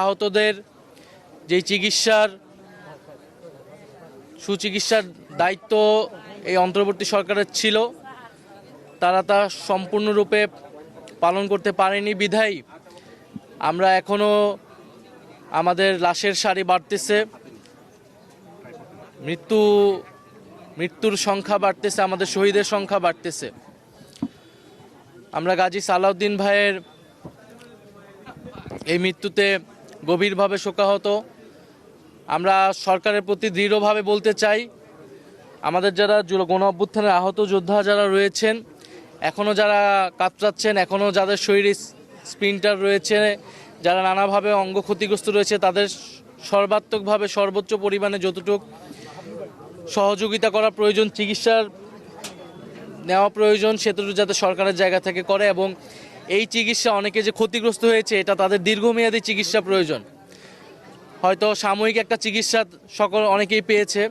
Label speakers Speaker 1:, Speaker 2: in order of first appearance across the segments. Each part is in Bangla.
Speaker 1: আহতদের যে চিকিৎসার সুচিকিৎসার দায়িত্ব এই অন্তর্বর্তী সরকারের ছিল, তারা তা সম্পূর্ণরূপে পালন করতে পারেনি, বিধায়। আমরা এখনও আমাদের লাশের সারি বাড়তেছে, মৃত্যু, মৃত্যুর সংখ্যা বাড়তেছে, আমাদের শহীদের সংখ্যা বাড়তেছে। আমরা গাজী সালাউদ্দিন ভাইয়ের এই মৃত্যুতে গভীরভাবে শোকাহত। আমরা সরকারের প্রতি দৃঢ়ভাবে বলতে চাই, আমাদের যারা গণ অভ্যুত্থানের আহত যোদ্ধা যারা রয়েছেন এখনও যারা কাতরাচ্ছেন এখনও যাদের শরীরে স্প্রিন্টার রয়েছে, যারা নানাভাবে অঙ্গ ক্ষতিগ্রস্ত রয়েছে, তাদের সর্বাত্মকভাবে সর্বোচ্চ পরিমাণে যতটুক সহযোগিতা করা প্রয়োজন, চিকিৎসার নেওয়া প্রয়োজন সেটুকু যাতে সরকারের জায়গা থেকে করে এবং এই চিকিৎসা অনেকে যে ক্ষতিগ্রস্ত হয়েছে, এটা তাদের দীর্ঘমেয়াদী চিকিৎসা প্রয়োজন। হয়তো সাময়িক একটা চিকিৎসা সকল অনেকেই পেয়েছে,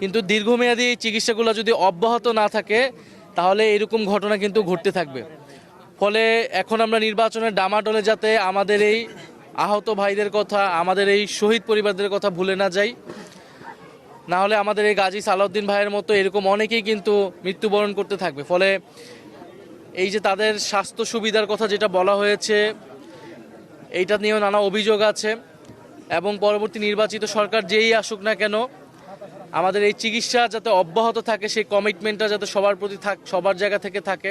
Speaker 1: কিন্তু দীর্ঘমেয়াদী এই চিকিৎসাগুলো যদি অব্যাহত না থাকে, তাহলে এরকম ঘটনা কিন্তু ঘটতে থাকবে। ফলে এখন আমরা নির্বাচনের ডামাডোলে যাতে আমাদের এই আহত ভাইদের কথা, আমাদের এই শহীদ পরিবারদের কথা ভুলে না যাই। না হলে আমাদের এই গাজী সালাউদ্দিন ভাইয়ের মতো এরকম অনেকেই কিন্তু মৃত্যুবরণ করতে থাকবে। ফলে এই যে তাদের স্বাস্থ্য সুবিধার কথা যেটা বলা হয়েছে, এইটা নিয়েও নানা অভিযোগ আছে এবং পরবর্তী নির্বাচিত সরকার যেই আসুক না কেন, আমাদের এই চিকিৎসা যাতে অব্যাহত থাকে, সেই কমিটমেন্টটা যাতে সবার প্রতি থাক, সবার জায়গা থেকে থাকে।